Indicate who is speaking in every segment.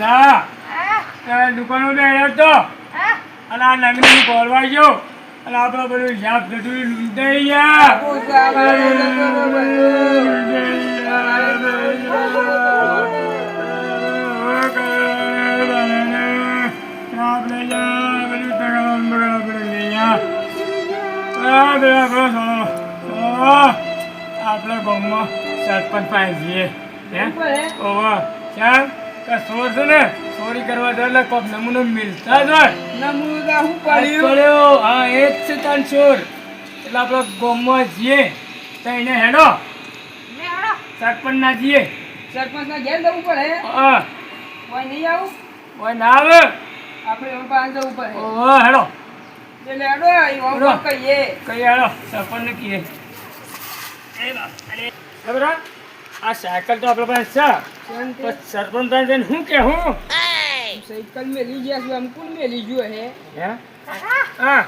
Speaker 1: ના. તારે દુકાનો બે તો. અને આ નંદની બોલવા ગયો અને આપણે બધું શાક બધું લૂંટાઈ ગયા. આપણે ગામમાં સરપંચ પાસે જઈએ. ઓવા ચાલ. કે સોર છે ને? ચોરી કરવા જાય એટલે કોક નમૂનો મિલતા જ હોય.
Speaker 2: નમૂના હું પડ્યું
Speaker 1: પડ્યો. હા એ જ છે તાન ચોર એટલે આપણે ગામમાં જઈએ. તો એને હેડો. સરપંચ ના જઈએ.
Speaker 2: સરપંચ ના ઘેર જવું પડે.
Speaker 1: હા.
Speaker 2: કોઈ નહીં આવું?
Speaker 1: કોઈ ના આવે.
Speaker 2: આપણે એમાં પાસે જવું પડે.
Speaker 1: ઓવા હેડો.
Speaker 2: એટલે હેડો
Speaker 1: હેડો.
Speaker 2: કહીએ.
Speaker 1: કઈ હેડો. સરપંચ ને કહીએ. એ બાપ, અરે, ખબર? આ સાયકલ તો આપણે પાસે છે. સરપંચ જઈને શું કે હું?
Speaker 2: સાયકલ મેલી ગયા છે આમ કોણ મેલી ગયો હે?
Speaker 1: હે. હા.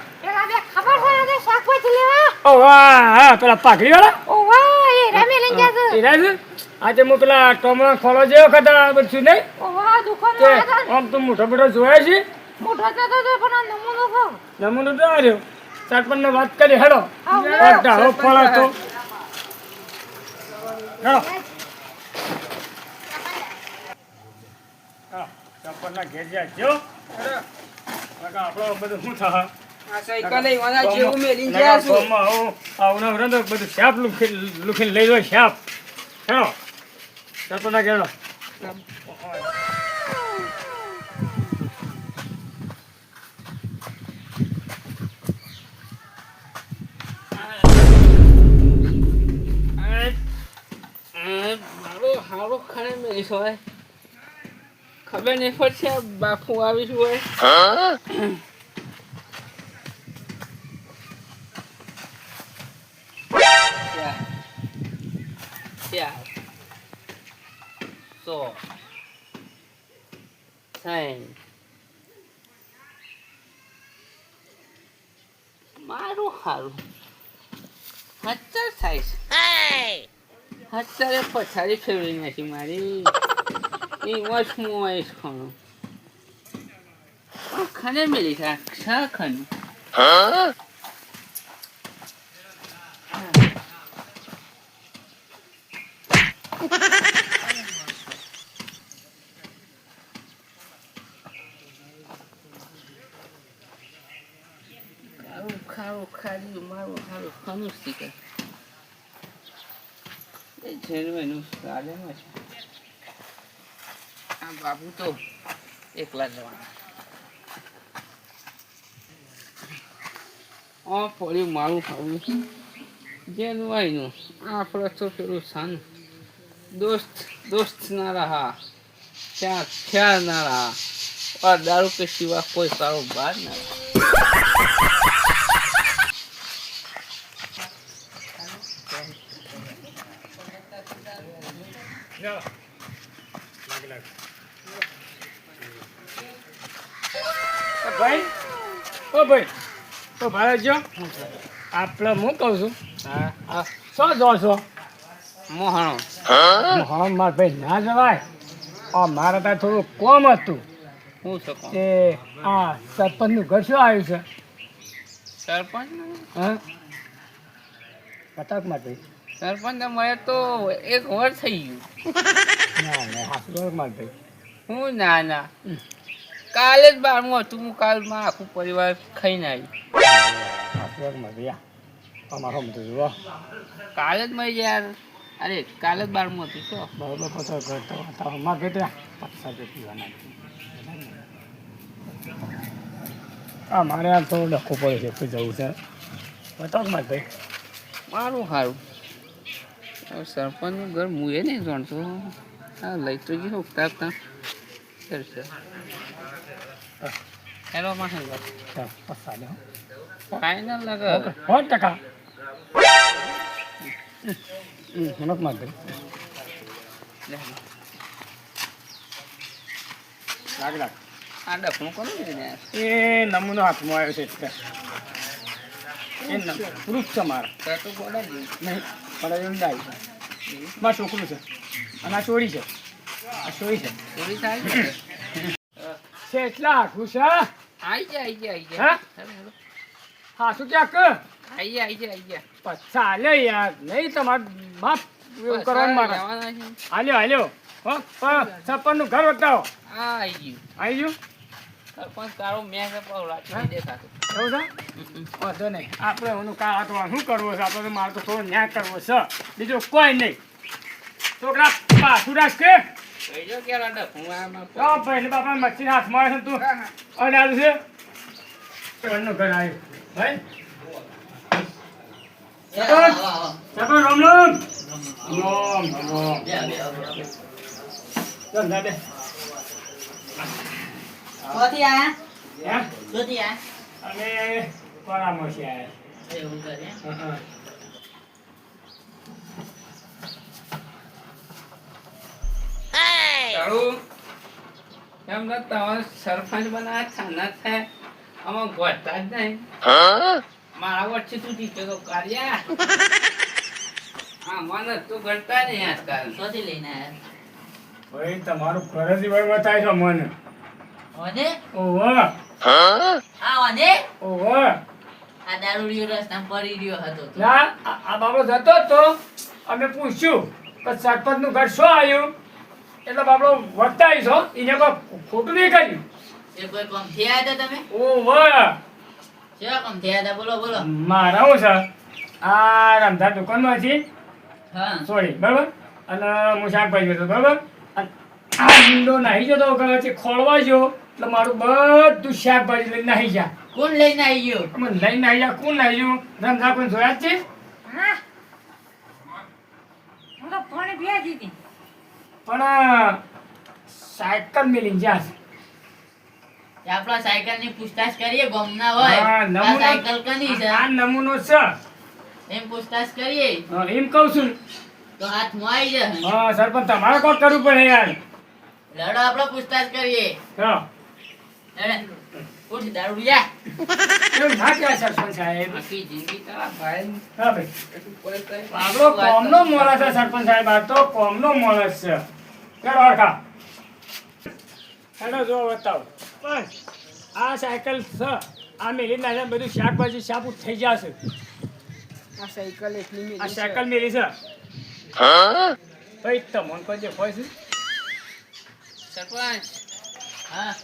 Speaker 3: ખબર હોય ને શાકભાજી લેવા
Speaker 1: ઓ વાહ હા પેલા પાઘડી વાળા
Speaker 3: ઓવા એ રમે લઈ જા છે.
Speaker 1: એના આજે હું પેલા ટોમણો ખોલો જેવો બધું નહીં? આમ તો મોટો મોટો જોયા છે?
Speaker 3: મોટો તો તો તો પણ નમૂનો છો
Speaker 1: નમૂનો તો આવ્યો સરપંચ ને વાત કરી હેડો.
Speaker 3: હા,
Speaker 1: અડધા તો હેડો. સરપંચના ઘેર જાય. જો. આપણો બધું શું થાય.
Speaker 2: મારું હારું ખાને મેલી હોય. ખબર નહીં પડશે આ બાપુ હોય. ચાર ચાર સો સાઈન મારું હારું. હત્તર થાય છે અત્યારે પછાડી ફેરવી નથી મારી. એ વચ હું આવીશ ખણું ખને મેલી શા ખનું? ખારું ખારું ખારી મારું હારું ખનું શીખે એ જેનું સાલેમાં છે આ બાબુ તો એકલા જવાના. આ ફળ્યું મારું ખાવું જેનું આઈનું આપણે તો પેલું સાન દોસ્ત દોસ્ત ના રહા, ત્યાં ખ્યાલ ના રહા. આ દારૂ કે સિવા કોઈ
Speaker 1: સારો બાર ના રહા. ભાઈ ઓ ભાઈ ઓ ભાઈ જો આપણે હું કહું છું?
Speaker 2: હા
Speaker 1: શું જો છો?
Speaker 2: મોહણો.
Speaker 1: મોહણ માર ભાઈ ના જવાય. આ મારે ત્યાં થોડું કોમ હતું.
Speaker 2: હું કોણ?
Speaker 1: કે આ સરપંચનું ઘર શું આવ્યું છે?
Speaker 2: સરપંચ
Speaker 1: હા? માર ભાઈ.
Speaker 2: સરપંચ મળે તો એક વર્ષ થઈ ગયું.
Speaker 1: ના ના હા માર ભાઈ.
Speaker 2: હું ના ના. કાલે જ બારમું હતું. હું કાલમાં આખું પરિવાર ખાઈને આવી.
Speaker 1: માર આ. અમારો બધું જુઓ.
Speaker 2: કાલે જ મળી યાર અરે કાલે જ બારમું હતું તો
Speaker 1: બરોબર પતો કરતો તો અમારે ઘેર ત્યાં પચાસ પીવાના હા મારે આ થોડું લખવું પડે છે કોઈ જવું છે. બતાવ માર ભાઈ.
Speaker 2: મારું સારું સરપંચનું ઘર હું એ નહીં જાણતો. હા લઈ તો ગયો ઉગતા ઉગતા. સરમાં હેલો
Speaker 1: ચાલ પચાસ દો
Speaker 2: ફાઇનલ લગે
Speaker 1: સો ટકા હમ હમણાં માર લાગ લાગ
Speaker 2: આ ડફણું કોનું યાર
Speaker 1: એ નમૂનો હાથમાં આવ્યો છે એટલે એ નમ પ્રૂફ છે મારા
Speaker 2: તો તો ગોડા
Speaker 1: નહીં પણ એવું ડાય મારા છોકરું છે અને આ ચોરી છે આ ચોરી છે
Speaker 2: ચોરી થાય છે
Speaker 1: છે એટલા હાથું છે
Speaker 2: આઈ જા આઈ જા આઈ જા.
Speaker 1: હાથું ક્યાંક
Speaker 2: આઈ જા આઈ જા આઈ જા
Speaker 1: પછી હાલે યાર. નહીં તમાર બાપ એવું કરવાનું મારે. હાલ્યો હાલ્યો. સરપંચનું ઘર બતાવો.
Speaker 2: આ આઈ ગયું.
Speaker 1: આવી ગયું?
Speaker 2: સરપંચ તારો મેં નહીં દેખાતો.
Speaker 1: વાંધો નહીં. આપણે એનું કા શું કરવું છે? આપણે મારે તો થોડો ન્યાય કરવો છે. બીજું કોઈ નહીં. છોકરા પાછું રાખશે
Speaker 2: કઈ જો કે રાડા હું આમાં
Speaker 1: તો ભાઈને બાપા મચ્છી હાથમાં આવે તું. અને આવ્યું છે. ઘર આવ્યું. ભાઈ. સરપંચ રામ રામ. રામ રામ. ચાલ જા બે
Speaker 4: આયા?
Speaker 1: હે?
Speaker 4: ક્યાંથી આયા?
Speaker 1: અમે પરામર્શી આવ્યા
Speaker 4: એવું કરે.
Speaker 1: હં, હં.
Speaker 2: તારું એમ તો તમારે સરપંચ બનાવ્યા છાના થાય આમાં ગોઠતા જ નહીં. મારા વચ્ચે તું જીતો તો કાર્યા. હા મને તું ગણતા નહીં આજકાલ.
Speaker 4: ક્યાંથી લઈને આયા?
Speaker 1: ભાઈ તમારું ફરજ ભાઈ બતાય છે મને.
Speaker 4: ઓને?
Speaker 1: ઓહો.
Speaker 4: આ ઓને?
Speaker 1: ઓહો.
Speaker 4: આ દારૂડિયો રસ્તામાં પડી રહ્યો હતો
Speaker 1: ના આ આ બાબો જતો તો. અમે પૂછ્યું કે સરપંચનું ઘર શું આવ્યું? એટલે બાપડો વર્તાઈ છો એને કોઈ ખોટું નહીં કર્યું.
Speaker 4: એ કોઈ કોમ થયા હતા તમે?
Speaker 1: ઓહો
Speaker 4: શેના કોમ થયા હતા? બોલો, બોલો.
Speaker 1: મારા હું છે? આ રમતા દુકાનમાં છે.
Speaker 4: હા.
Speaker 1: સોરી બરાબર? અને હું શાકભાજી હતો બરાબર? આ ઈંડો નાહી જતો ઘરેથી ખોળવા જો એટલે મારું બધું શાકભાજી લઈને નાહી જા
Speaker 4: કોણ લઈને આવી ગયો?
Speaker 1: અમે લઈને નાહી જા કોણ નાહી ગયું? રમઝા કોઈ જોયા જ છે.
Speaker 3: હા. હું તો પાણી
Speaker 1: પણ સાયકલ મેલી જા
Speaker 4: તે આપણા સાયકલની પૂછતાછ કરીએ ગમના હોય. સાયકલ કની છે?
Speaker 1: આ નમૂનો છે.
Speaker 4: એમ પૂછતાછ કરીએ.
Speaker 1: હા, એમ કહું છું.
Speaker 4: તો હાથમાં આવી જાય
Speaker 1: હા સરપંચ તમારે કોણ કરવું પડે યાર?
Speaker 4: લડો આપણે પૂછતાછ કરીએ.
Speaker 1: હા. ના સરપંચ સાહેબ.
Speaker 2: આખી જિંદગી તારા ભાઈ
Speaker 1: હા ભાઈ. આપણો કોમનો મોણસ છે સરપંચ સાહેબ આ તો કોમનો મોલા છે ચાલો હરખા હેલો જો બતાવો. બસ. આ સાયકલ છે આ મેલી ના બધું શાકભાજી સાબુ થઈ જશે.
Speaker 2: આ સાયકલ એટલી
Speaker 1: આ સાયકલ મેલી છે. ભાઈ તમને કોઈ હોય છે
Speaker 2: સરપંચ
Speaker 4: હા.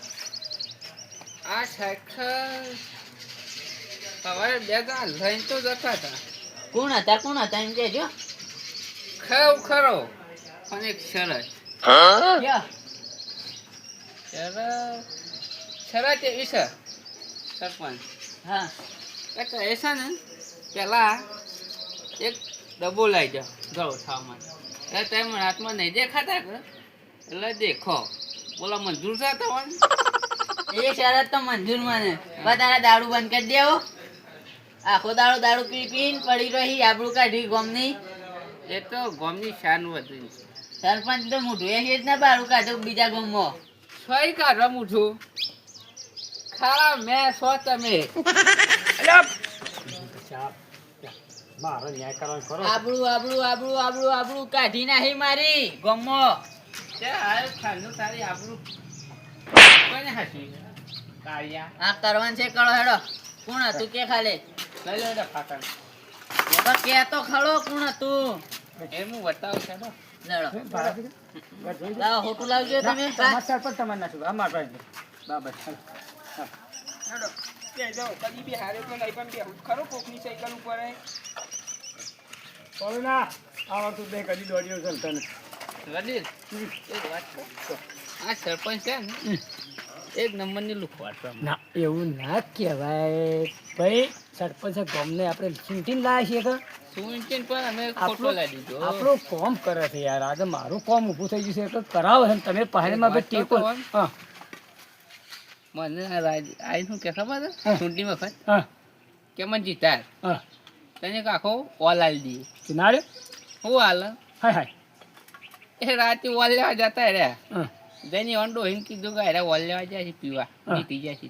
Speaker 2: આ સાયકલ સવારે બે ગા લઈને તો જતા હતા.
Speaker 4: કોણ હતા કોણ હતા એમ કેજો
Speaker 2: ખરો ખરો અને એક શરત
Speaker 4: કયો?
Speaker 2: શરત cara એવી છે સરપંચ
Speaker 4: હા
Speaker 2: કે તો એ છે ને પેલા એક ડબ્બો લઈ જાઓ ગળો થવામાં એટલે તમે હાથમાં નહીં દેખાતા કે એટલે દેખો બોલો મંજૂર છે તમને
Speaker 4: એ શરત તો મંજૂર મને. તારા દારૂ બંધ કરી દેવો આખો દાડો દારૂ પી પીને પડી રહી આબરૂ કાઢી ગોમની.
Speaker 2: એ તો ગોમની શાન વધી
Speaker 4: સરપંચ તો મૂઠું એ જ ના બારું કાઢો બીજા ગમમાં.
Speaker 2: સોય કાઢો મૂઠું ખાવા મેં સો તમે.
Speaker 1: મારો ન્યાય કરવાનો કરો
Speaker 4: આબરૂ આબરૂ આબરૂ આબરૂ આબરૂ કાઢી નાહી મારી
Speaker 2: ગમો તારી આપણું કોઈને હાચવી કાળિયા.
Speaker 4: આ કરવાનું છે કળો હેડો. કોણ હતું કે ખાલે?
Speaker 2: લઈ લો ફાકર
Speaker 4: તો કે તો ખરો કોણ હતું?
Speaker 2: એ હું બતાવું છે
Speaker 4: હોટું લાવજો તમે.
Speaker 1: તમારા પણ તમારે નાખ્યું આ મારા ભાઈ બાબત
Speaker 2: કદી બી હારે તો નહીં પણ બે ખરો કોકની સાયકલ ઉપર હે
Speaker 1: બોલો ના આવા તું બે કદી દોડ્યો છે તને.
Speaker 2: વડીલ એક વાત. આ સરપંચ છે ને? એક નંબરની લુખવાડ છે
Speaker 1: ના એવું ના કહેવાય. ભાઈ સરપંચ ગમને આપણે ચૂંટીને લાયા છીએ કે
Speaker 2: સુઈન્ટીન પણ અમે ખોટો લાવી દીધો.
Speaker 1: આપણું કોમ કરે છે યાર. આજે મારું કોમ ઊભું થઈ ગયું છે. એટલે કરાવો છે તમે પહેલેમાં ભાઈ ટેકો. હા.
Speaker 2: મને આઈ શું કે ખબર છે. ચૂંટણી વખત?
Speaker 1: હા.
Speaker 2: કે મને જીતાર
Speaker 1: હા.
Speaker 2: તને આખો ઓલ આલી દીધી
Speaker 1: કિનારે
Speaker 2: હું હાલ?
Speaker 1: હાય હાય.
Speaker 2: એ રાતે ઓલ લેવા જતા રહ્યા.
Speaker 1: હા.
Speaker 2: જઈને અંડો હિંકી દુગા કે અરે ઓલ લેવા જાય છે પીવા પીતી જાય છે.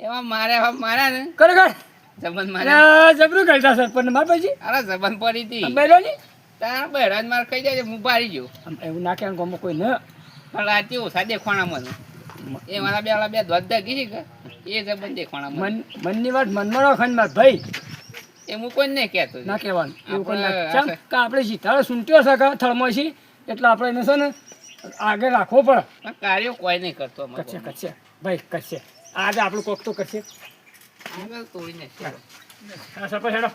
Speaker 2: એમાં મારે હવે મારા ને?
Speaker 1: કરે કર.
Speaker 2: જબન મારે.
Speaker 1: જબરું કરતા સરપંચ માર પછી?
Speaker 2: અરે જબન પડી હતી.
Speaker 1: બેરો ની
Speaker 2: તારા બહેરાજ માર ખાઈ જાય હું બારી ગયો.
Speaker 1: એવું ના કહેવાનું ગામમાં કોઈ ન.
Speaker 2: પણ રાતે ઓછા દેખવાના મને એ મારા બે વાળા બે ધ્વજ ગીરી કે? એ જબન દેખવાના મને.
Speaker 1: મન મનની વાત મનમાં રાખો માર ભાઈ.
Speaker 2: એ હું કોઈ નહીં કહેતો
Speaker 1: ના કહેવાનું. એવું કોઈ
Speaker 2: આપણે
Speaker 1: કે જીતાડો સુનટ્યો છે કે થળમાં છીએ? એટલે આપણે એને છે ને આગળ રાખવો પડે.
Speaker 2: પણ કાર્ય કોઈ નહીં કરતો કચ્છે
Speaker 1: કચ્છે ભાઈ કચ્છે આજે આપણું કોક તો કચ્છે
Speaker 2: આગળ તોડી નાખશે.
Speaker 1: હા સરપંચ હેડો.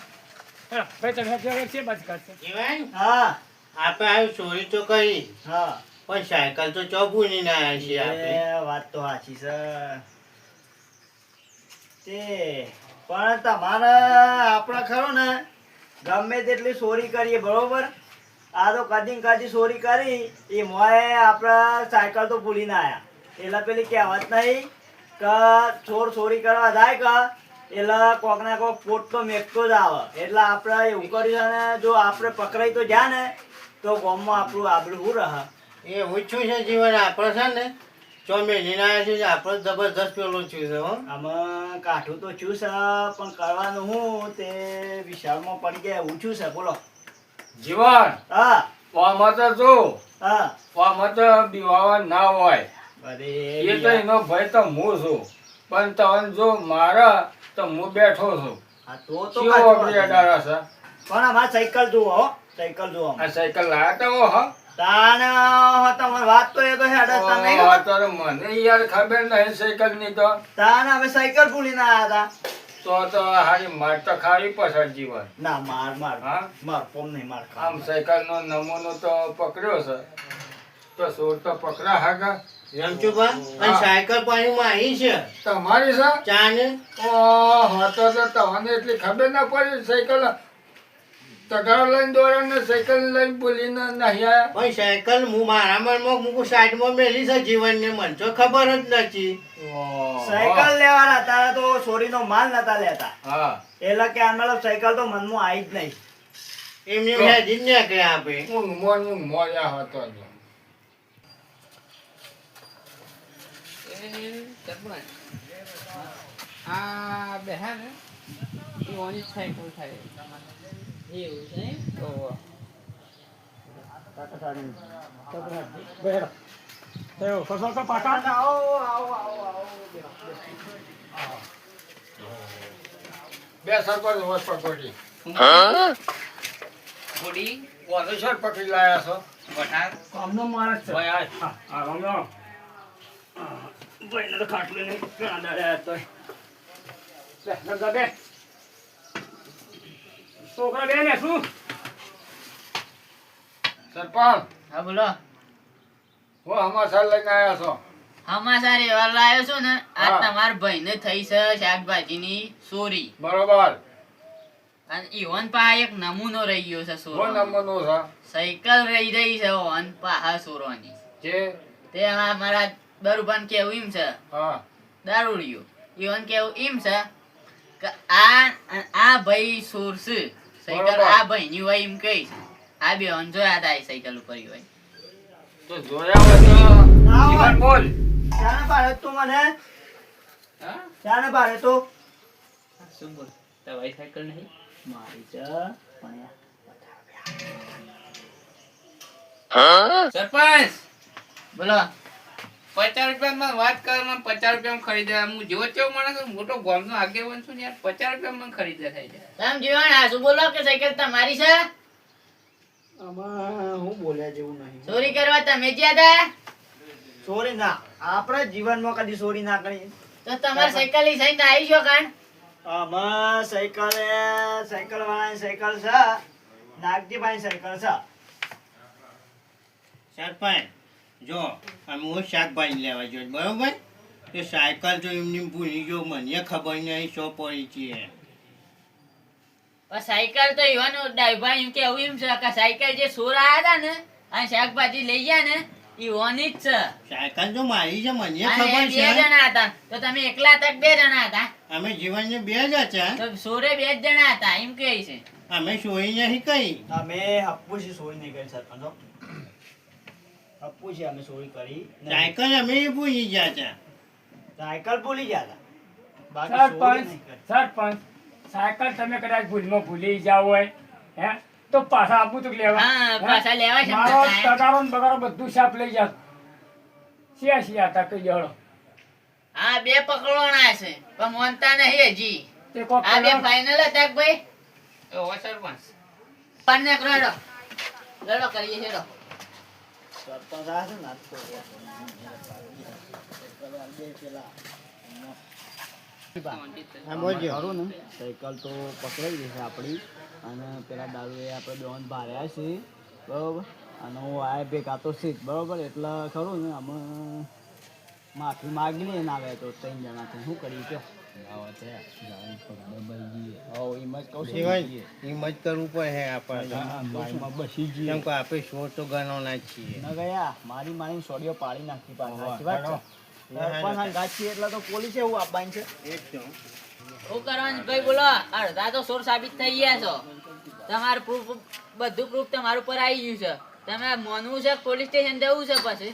Speaker 1: હેડો. ભાઈ તમે છે? બસ કરશે
Speaker 5: હા.
Speaker 6: આપણે આવ્યું ચોરી તો કરી.
Speaker 5: હા.
Speaker 6: પણ સાયકલ તો ચોપુની ના આવ્યા છીએ આપણે
Speaker 5: એ વાત તો સાચી છે. તે પણ તમારે આપણે ખરો ને ગમે તેટલી ચોરી કરીએ બરોબર? આ તો કદી કદી ચોરી કરી એ મોએ આપણે સાયકલ તો ભૂલી ના આયા. એટલે પેલી કહેવત નહીં કે ચોર ચોરી કરવા જાય કે એટલે કોક ના કોક પોટ તો મેકતો જ આવે. એટલે આપણે એવું કર્યું ને જો આપણે પકડાઈ તો જ્યાં ને તો ગામમાં આપણું આબરું શું રહે?
Speaker 6: એ ઓછું છે જીવન આપણે છે ને ચોમેલી ના આવ્યા છે આપણે જબરદસ્ત પેલું છું છે હો.
Speaker 5: આમાં કાઠું તો છું છે પણ કરવાનું હું તે વિશાળમાં પડી ગયા એવું છું છે બોલો.
Speaker 1: જીવન.
Speaker 5: હા.
Speaker 1: આમાં તો જો.
Speaker 5: હા.
Speaker 1: આમાં તો બીવાવા ના હોય. એ તો એનો ભય તો હું છું. પણ તમને જો મારા તો હું બેઠો છું.
Speaker 5: તો તો
Speaker 1: અડાડા છે?
Speaker 5: પણ સાયકલ જુઓ સાયકલ જુઓ
Speaker 1: આ સાયકલ લાયા તા હો
Speaker 5: તાને તમારી વાત તો એ તો હેડ તમે
Speaker 1: મને યાર ખબર નહીં સાયકલની તો.
Speaker 5: તાને અમે સાયકલ ભૂલીને આવ્યા હતા
Speaker 1: તો તો હારી માર તો ખાવી પસાર જીવન.
Speaker 5: ના માર માર.
Speaker 1: હા?
Speaker 5: માર પોમ નહીં માર
Speaker 1: આમ સાયકલ નો નમૂનો તો પકડ્યો છે. તો સોર તો પકડા હાગા.
Speaker 6: રમચુભા અને
Speaker 1: હા.
Speaker 6: સાયકલ પાણીમાં આવી છે?
Speaker 1: તમારી છે?
Speaker 6: ચાને?
Speaker 1: ઓહો, તો તો તમને એટલી ખબર ના પડી સાયકલ તગારો લઈને દોડ્યો ને સાયકલ લઈને બોલીને નહીં આયા
Speaker 6: પણ સાયકલ હું મારા મનમાં મૂકું સાઈડમાં મેલી છે જીવનને મન. તો ખબર જ નથી.
Speaker 5: સાયકલ લેવાના તારે તો ચોરીનો માલ નતા લેતા.
Speaker 1: હા.
Speaker 5: એટલે કે આ મતલબ સાયકલ તો મનમાં આવી જ નહીં.
Speaker 6: એમની. મેં જ કે આપે.
Speaker 1: હું મોન ઊંઘ મોજા હતો જ.
Speaker 2: આ બે હે ને એ ઓની સાયકલ થાય.
Speaker 4: એવું છે એમ?
Speaker 2: તો
Speaker 1: તો બે સરપંચ હોશ પકડી.
Speaker 2: થોડી
Speaker 1: વાંધો છે પકડી લાયા છો.
Speaker 2: વટાર
Speaker 1: આમનો માણસ છે. ભાઈ આ આ રામનો ભાઈને તો ખાટલું નહીં ઘણા દાડા હતો બે છોકરા બે ને શું? સરપંચ
Speaker 4: હા બોલો.
Speaker 1: હું સમાચાર લઈને આવ્યા છો?
Speaker 4: સમાચાર એવા લાવ્યો છું ને આ. તમારા ભાઈને થઈ છે શાકભાજીની ચોરી
Speaker 1: બરોબર.
Speaker 4: અને ઈવન પા એક નમૂનો રહી ગયો છે સોરો
Speaker 1: નમૂનો છે?
Speaker 4: સાયકલ રહી રહી છે ઓન પાહા સોરોની
Speaker 1: જે?
Speaker 4: તે આ મારા દરુભાન કેવું એમ છે?
Speaker 1: હા.
Speaker 4: દારૂડિયો. ઈવન કેવું એમ છે કે આ આ ભાઈ સોર છે સાયકલ. આ ભાઈની હોય એમ કઈ આ બે અંજોયા જોયા હતા એ સાયકલ ઉપર હોય
Speaker 1: તો જોયા હોય તો જીવન બોલ.
Speaker 5: શાને પાડે તું મને.
Speaker 2: હા?
Speaker 5: શાને પાડે તો.
Speaker 2: શું બોલ? તમારી સાયકલ નહીં?
Speaker 5: મારી જ પણ
Speaker 2: સરપંચ
Speaker 4: બોલો.
Speaker 2: પચાસ રૂપિયામાં વાત કરવામાં પચાસ રૂપિયામાં ખરીદવા. હું જેવો તેવો માણસ છું, મોટો ગામનો આગેવાન છું ને યાર પચાસ રૂપિયામાં ખરીદે થઈ જાય
Speaker 4: તમે જીવન આ શું બોલો કે સાયકલ તમારી છે?
Speaker 5: આમાં હું બોલ્યા જેવું નહીં.
Speaker 4: ચોરી કરવા તમે જ્યાં હતા?
Speaker 5: ચોરી ના. આપણા જીવનમાં કદી ચોરી ના કરી.
Speaker 4: તો તમારી સાયકલની થઈને આવી છો કાણ?
Speaker 5: આમાં સાયકલ એ સાયકલ વાળાની સાયકલ છે. નાગજીભાઈ સાયકલ છે.
Speaker 6: સરપંચ જો અમે હું શાકભાજી લેવા જોઈએ બરોબર? એ સાયકલ તો એમની ભૂલી ગયો મને ખબર નહીં શો પડી છે.
Speaker 4: સાયકલ તો ઈવન ડાઈભાઈ એમ કેવું એમ છે કે સાયકલ જે ચોર આવ્યા હતા ને અને શાકભાજી લઈ ગયા ને ઈ જ છે.
Speaker 6: સાયકલ તો મારી છે મને ખબર છે.
Speaker 4: બે જણા હતા. તો તમે એકલા હતા બે જણા હતા?
Speaker 6: અમે જીવનને બે જ હતા.
Speaker 4: તો સોરે બે જ જણા હતા એમ કહે છે.
Speaker 6: અમે સોઈ નહીં કઈ.
Speaker 5: અમે હપ્પુસી સોઈ નહીં કરી સરપંચ હો. હપ્પુસી અમે ચોરી કરી.
Speaker 6: સાયકલ અમે ભૂલી ગયા હતા
Speaker 5: સાયકલ ભૂલી ગયા હતા. બાકી
Speaker 1: સરપંચ સરપંચ સાયકલ તમે કદાચ ભૂલમાં ભૂલી જાવ હોય હે? તો પાછા આપું તું લેવા.
Speaker 4: હા, પાછા લેવા છે.
Speaker 1: મારો તગારો ને બગારો બધું સાફ લઈ જા શિયા શિયા હતા કઈ જળો
Speaker 4: હા બે પકડવાના છે પણ મોનતા નહીં હજી. આ બે
Speaker 1: કરો.
Speaker 4: ફાઇનલ હતા ભાઈ?
Speaker 2: ઓ સરપંચ
Speaker 4: પણ. ને લડો લડો કરીએ છે લડો.
Speaker 5: સરપંચ સાયકલ તો પકડાઈ ગઈ છે આપણી અને પેલા દારૂએ આપણે દોન ભાર્યા છે બરોબર. અને હું આ ભેગા તો છે બરોબર એટલે ખરું ને અમે માફી માગી લઈને આવ્યા આવે તો ત્રણ જણાથી શું કરીએ કયો
Speaker 6: આપણે શોર તો છીએ.
Speaker 5: ગયા. મારી મારી પાડી નાખી પાછા. ગાછી એટલે તો પોલીસ એવું આપવાની છે.
Speaker 4: શું કરવાનું ભાઈ બોલો. અડધા તો સોર સાબિત થઈ ગયા છો. તમારું પ્રૂફ બધું પ્રૂફ તમારું પર આવી ગયું છે. તમે માનવું છે પોલીસ સ્ટેશન જવું છે પછી?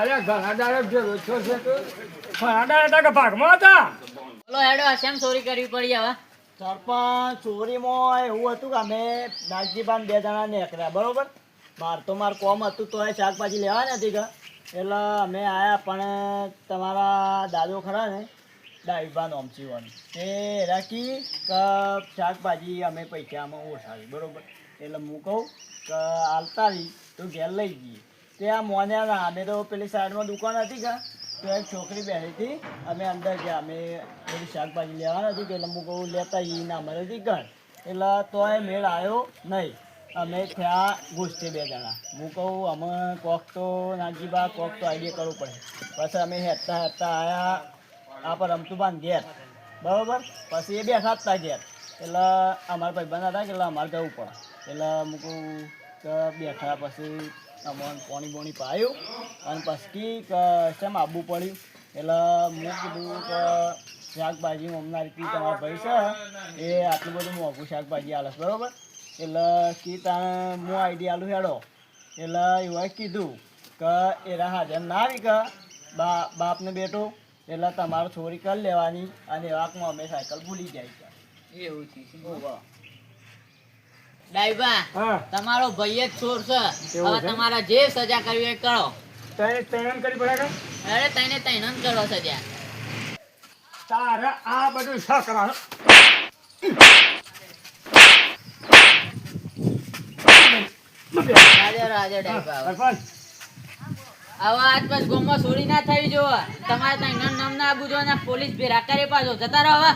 Speaker 1: અરે ઘણા દાડે છે ઘણા હતા
Speaker 4: બોલો, હેડો શેમ ચોરી કરવી પડી હવે?
Speaker 5: સરપંચ, ચોરીમાં એવું હતું કે અમે નાગજીબાન બે જણા નીકળ્યા, બરોબર? માર તો માર કોમ હતું તો શાકભાજી લેવા નથી એટલે અમે આયા, પણ તમારા દાદો ખરા ને ડાઈબા નોમચીવાનું એ રાખી કે શાકભાજી અમે પૈસામાં ઓછાવી બરોબર? એટલે હું કહું કે આલતાવી તો ઘેર લઈ જઈએ તે આ મોન્યા અમે તો પેલી સાઈડમાં દુકાન હતી કે? તો એક છોકરી બેઠી હતી, અમે અંદર ગયા. અમે બધી શાકભાજી લેવાના હતી કે એટલે હું કહું લેતા એ ના મળે હતી ઘર. એટલે તોય મેળ આવ્યો નહીં. અમે થયા ગુસ્સે બે જણા. હું કહું, અમે કોક તો નાગજીબા કોક તો આઈડિયા કરવું પડે. પછી અમે હેરતા હેરતા આવ્યા આ પર રમતુબાન ઘેર. બરાબર? પછી એ બેઠા હતા ઘેર. એટલે અમારા ભાઈબંધ હતા એટલે અમારે જવું પડે. એટલે અમુક કહું કે બેઠા પછી અમને પાણી બોણી પાયું. અને પછી કેમ આવવું પડ્યું? એટલે મેં કીધું કે શાકભાજી મમનાર કી તમારા ભાઈ છે એ આટલું બધું મોંઘું શાકભાજી આલસ બરાબર? એટલે કી તાણે હું આઈડિયા આલું હેડો. એટલે એવા કીધું કે એરા હાજર ના આવી કે બા બાપને બેટો એટલે તમારે છોરી કરી લેવાની અને એવાકમાં અમે સાયકલ ભૂલી જાય છે.
Speaker 2: એવું
Speaker 5: છે.
Speaker 4: ડાઈબા તમારો ભાઈ જ ચોર છે. હવે તમારા જે સજા કરવી એ કરો.
Speaker 1: તને તૈનન કરી પડે કે?
Speaker 4: અરે તને તૈનન કરો સજા.
Speaker 1: તારા આ બધું સકરા
Speaker 4: રાજા આવા આજ બસ ગોમમાં ચોરી ના થઈ જોવો તમારે ત્યાં નામ નામ ના આબુ જોવાના પોલીસ ભેરા કરે પાછો. જતા રહો હવે.